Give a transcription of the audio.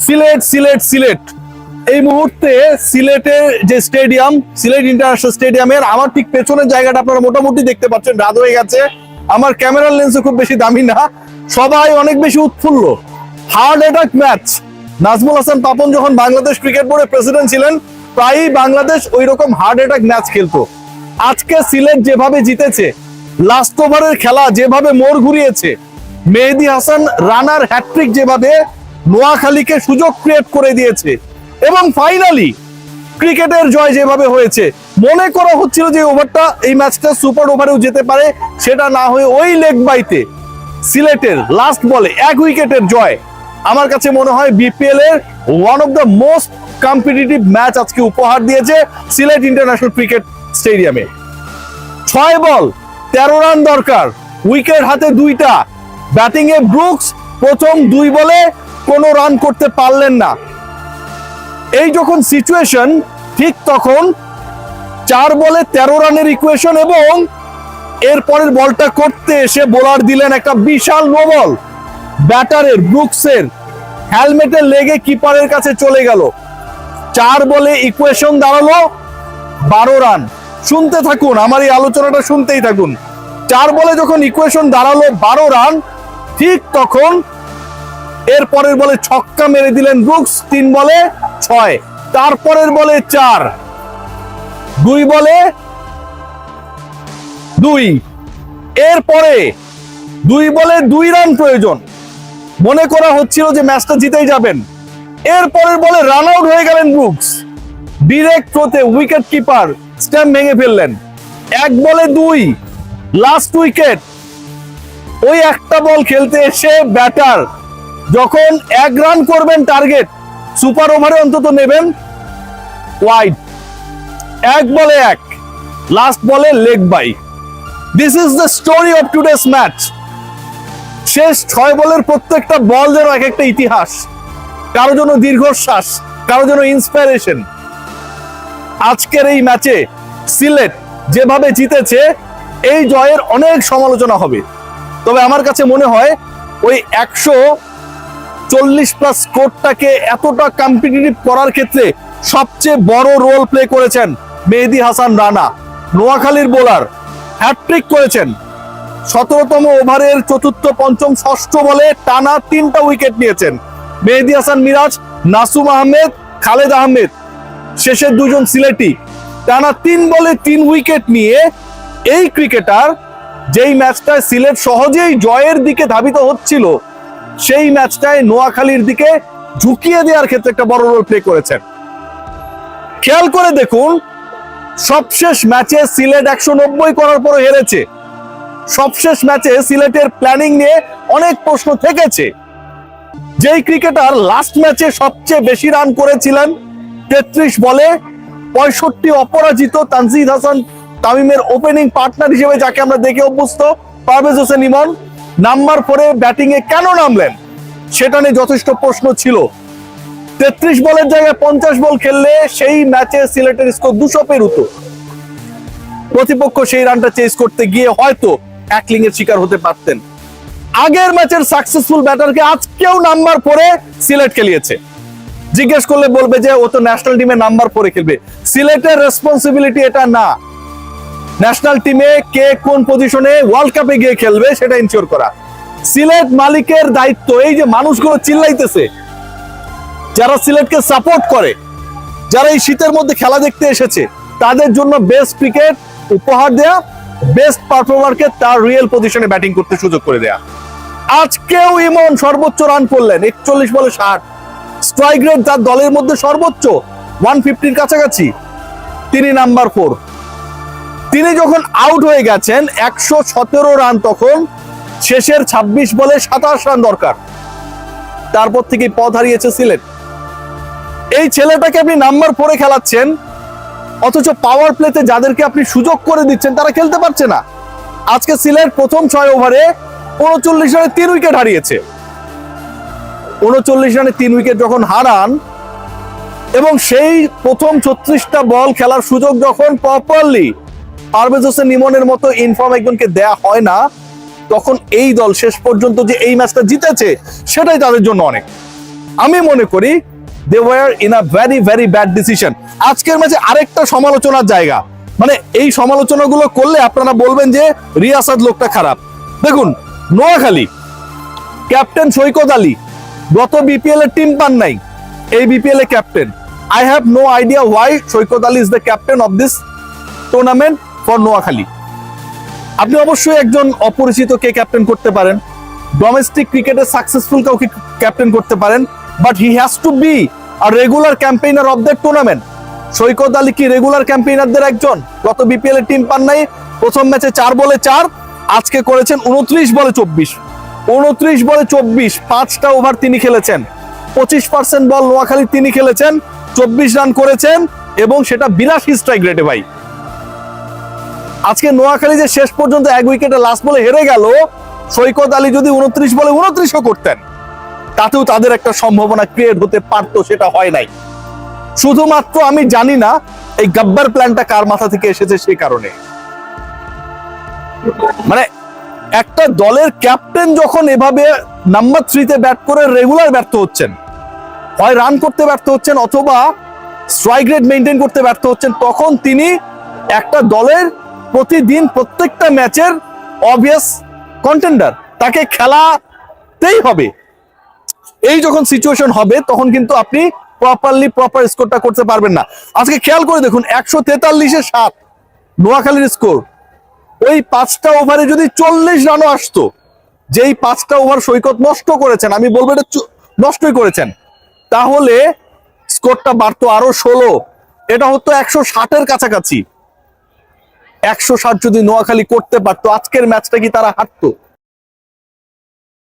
সিলেট সিলেট সিলেট। এই মুহূর্তে সিলেটের যে স্টেডিয়াম, সিলেট ইন্টারন্যাশনাল স্টেডিয়ামের, আমার ঠিক পেছনের জায়গাটা আপনারা মোটামুটি দেখতে পাচ্ছেন, রাত হয়ে গেছে। আমার ক্যামেরার লেন্সও খুব বেশি দামি না। সবাই অনেক বেশি উৎফুল্ল। Heart attack match. Nazmul Hasan Papon যখন বাংলাদেশ ক্রিকেট বোর্ডের প্রেসিডেন্ট ছিলেন, প্রায়ই বাংলাদেশ ওই রকম হার্ড অ্যাটাক ম্যাচ খেলতো। আজকে সিলেট যেভাবে জিতেছে, লাস্ট ওভারের খেলা যেভাবে মোড় ঘুরিয়েছে, মেহেদি হাসান রানার হ্যাট্রিক যেভাবে নোয়াখালীকে সুযোগ ক্রিয়েট করে দিয়েছে। এবং ফাইনালি ক্রিকেটের জয় যেভাবে হয়েছে, মনে করা হচ্ছিল যে ওভারটা এই ম্যাচটা সুপার ওভারেও যেতে পারে, সেটা না হয়ে ওই লেগ বাইতে সিলেটের লাস্ট বলে এক উইকেটের জয়। আমার কাছে মনে হয় বিপিএল এর one of the most competitive match আজকে উপহার দিয়েছে সিলেট ইন্টারন্যাশনাল ক্রিকেট স্টেডিয়ামে ছয় বল, তেরো রান দরকার উইকেট হাতে দুইটা ব্যাটিং এ ব্রুকস প্রথম দুই বলে কোনো রান করতে পারলেন না। এই যখন সিচুয়েশন ঠিক তখন চার বলে তেরো রানের ইকুয়েশন এবং এরপরের বলটা করতে এসে বোলার দিলেন একটা বিশাল নো বল ব্যাটারের ব্রুকসের হেলমেটে লেগে কিপারের কাছে চলে গেল। চার বলে ইকুয়েশন দাঁড়াল, বারো রান। শুনতে থাকুন, আমার এই আলোচনাটা শুনতেই থাকুন। চার বলে যখন ইকুয়েশন দাঁড়াল, বারো রান, ঠিক তখন এর পরের বলে ছক্কা মেরে দিলেন ব্রুকস তিন বলে ছয়। তারপরের বলে চার। দুই বলে দুই। এরপরে দুই বলে দুই রান প্রয়োজন। মনে করা হচ্ছিল যে ম্যাচটা জিতেই যাবেন। এরপরের বলে রান আউট হয়ে গেলেন ব্রুকস ডিরেক্ট থ্রোতে উইকেট কিপার স্ট্যাম্প ভেঙে ফেললেন। এক বলে দুই লাস্ট উইকেট ওই একটা বল খেলতে এসে ব্যাটার যখন এক রান করবেন টার্গেট সুপার ওভারে অন্তত নেবেন ওয়াইড এক বলে এক লাস্ট বলে leg bye this is the story of today's match শেষ ছয় বলের প্রত্যেকটা বল যেন এক একটা ইতিহাস, কারও জন্য দীর্ঘশ্বাস, কারও জন্য ইন্সপিরেশন আজকের এই ম্যাচে সিলেট যেভাবে জিতেছে, এই জয়ের অনেক সমালোচনা হবে। তবে আমার কাছে মনে হয়, ওই একশো চল্লিশ প্লাস স্কোরটাকে এতটা কম্পিটিটিভ করার ক্ষেত্রে সবচেয়ে বড় রোল প্লে করেছেন মেহেদি হাসান রানা, নোয়াখালীর বোলার হ্যাট্রিক করেছেন। সতেরোতম ওভারের চতুর্থ, পঞ্চম, ষষ্ঠ বলে টানা তিনটা উইকেট নিয়েছেন। মেহেদি হাসান মিরাজ, নাসুম আহমেদ, খালেদ আহমেদ। শেষের দুজন সিলেটি। টানা তিন বলে তিন উইকেট নিয়ে এই ক্রিকেটার যেই ম্যাচটায় সিলেট সহজেই জয়ের দিকে ধাবিত হচ্ছিল সেই ম্যাচটায় নোয়াখালীর দিকে ঝুঁকিয়ে দেওয়ার ক্ষেত্রে একটা বড় রোল প্লে করেছেন। খেয়াল করে দেখুন, সবশেষ ম্যাচে সিলেট একশো নব্বই করার পর হেরেছে। সবশেষ ম্যাচে সিলেটের প্ল্যানিং নিয়ে অনেক প্রশ্ন থেকেছে। যেই ক্রিকেটার লাস্ট ম্যাচে সবচেয়ে বেশি রান করেছিলেন, তেত্রিশ বলে পঁয়ষট্টি অপরাজিত তানজিদ হাসান তামিমের ওপেনিং পার্টনার হিসেবে যাকে আমরা দেখে অভ্যস্ত, পারভেজ হোসেন ইমন। নাম্বার ব্যাটিং এ কেন নামলেন? সেটা নিয়ে যথেষ্ট প্রশ্ন ছিল। তেত্রিশ বলের জায়গায় পঞ্চাশ বল খেললে সেই ম্যাচে সিলেটের স্কোর দুশো পেরুতো প্রতিপক্ষ সেই রানটা চেস করতে গিয়ে হয়তো একলিং এর শিকার হতে পারতেন। আগের ম্যাচের সাকসেসফুল ব্যাটারকে আজকেও নাম্বার পরে সিলেট খেলিয়েছে। জিজ্ঞেস করলে বলবে যে, ও তো ন্যাশনাল টিমে নাম্বার পরে খেলবে। সিলেটের রেসপন্সিবিলিটি এটা না। ন্যাশনাল টিমে কে কোন পজিশনে ওয়ার্ল্ড কাপে গিয়ে খেলবে সেটা ইনশিওর করা। সিলেট মালিকের দায়িত্ব, এই যে মানুষগুলো চিল্লাইতেছে, যারা সিলেটকে সাপোর্ট করে, যারা এই শীতের মধ্যে খেলা দেখতে এসেছে, তাদের জন্য বেস্ট ক্রিকেট উপহার দেয়া বেস্ট পারফর্মারকে তার রিয়েল পজিশনে ব্যাটিং করতে সুযোগ করে দেয়া। আজকেও ইমন সর্বোচ্চ রান করলেন, একচল্লিশ বলে ষাট। স্ট্রাইক রেট তার দলের মধ্যে সর্বোচ্চ ওয়ান ফিফটির কাছাকাছি। তিনি নাম্বার ফোর তিনি যখন আউট হয়ে গেছেন, একশো সতেরো রান তখন, শেষের ২৬ বলে সাতাশ রান দরকার। তারপর থেকে পথ হারিয়েছে সিলেট। এই ছেলেটাকে আপনি নাম্বার ফোরে খেলাচ্ছেন, অথচ পাওয়ার প্লেতে যাদেরকে আপনি সুযোগ করে দিচ্ছেন, তারা খেলতে পারছে না। আজকে সিলেট প্রথম ছয় ওভারে উনচল্লিশ রানে তিন উইকেট হারিয়েছে। উনচল্লিশ রানে তিন উইকেট যখন হারান, এবং সেই প্রথম ছত্রিশটা বল খেলার সুযোগ যখন প্রপারলি পারভেজ হোসেন ইমনের মতো ইনফর্ম একজনকে দেয়া হয় না, তখন এই দল শেষ পর্যন্ত যে এই ম্যাচটা জিতেছে, সেটাই তাদের জন্য অনেক। আমি মনে করি they were in a very very bad decision আজকের ম্যাচে আরেকটা সমালোচনার জায়গা। মানে এই সমালোচনাগুলো করলে আপনারা বলবেন যে রিয়াসাদ লোকটা খারাপ। দেখুন, নোয়াখালী ক্যাপ্টেন সৈকত আলী, গত বিপিএল এর টিম পান নাই। এই BPL A captain I have no idea why Saikat Ali is the captain of this tournament for Noakhali. আপনি অবশ্যই একজন অপরিচিত কে ক্যাপ্টেন করতে পারেন। ডোমেস্টিক ক্রিকেটে সাকসেসফুল কাউকে ক্যাপ্টেন করতে পারেন but he has to be a regular campaigner of the tournament Saikat Ali কি রেগুলার ক্যাম্পেইনারদের একজন? গত বিপিএল এর টিম পান নাই, প্রথম ম্যাচে চার বলে চার, আজকে করেছেন উনত্রিশ বলে চব্বিশ। উনত্রিশ বলে চব্বিশ, পাঁচটা ওভার তিনি খেলেছেন। পঁচিশ পার্সেন্ট বল নোয়াখালী তিনি খেলেছেন, চব্বিশ রান করেছেন, এবং সেটা বিরাশি স্ট্রাইক রেটে ভাই। আজকে নোয়াখালী যে শেষ পর্যন্ত এক উইকেটে লাস্ট বলে হেরে গেল, সৈকত আলী যদি উনত্রিশ বলে উনত্রিশও করতেন, তাতেও তাদের একটা সম্ভাবনা ক্রিয়েট হতে পারতো, সেটা হয় নাই। শুধুমাত্র আমি জানি না, এই গাব্বার প্ল্যানটা কার মাথা থেকে এসেছে সেই কারণে। মানে একটা দলের ক্যাপ্টেন যখন এভাবে নাম্বার থ্রিতে ব্যাট করে রেগুলার ব্যর্থ হচ্ছেন, হয় রান করতে ব্যর্থ হচ্ছেন অথবা স্ট্রাইক রেট মেনটেন করতে ব্যর্থ হচ্ছেন, তখন তিনি একটা দলের প্রতিদিন প্রত্যেকটা ম্যাচের অবভিয়াস কন্টেন্ডার তাকে খেলাতেই হবে। এই যখন সিচুয়েশন হবে, তখন কিন্তু আপনি প্রপারলি প্রপার স্কোরটা করতে পারবেন না। আজকে খেয়াল করে দেখুন, একশো তেতাল্লিশে সাত, নোয়াখালীর স্কোর ওই পাঁচটা ওভারে যদি চল্লিশ রানও আসতো, যেই পাঁচটা ওভার সৈকত নষ্ট করেছেন, আমি বলব এটা নষ্টই করেছেন, তাহলে স্কোরটা বাড়তো আরও ষোলো। এটা হতো একশো ষাটের কাছাকাছি। একশো ষাট যদি নোয়াখালী করতে পারতো আজকের ম্যাচটা কি তারা হারতো?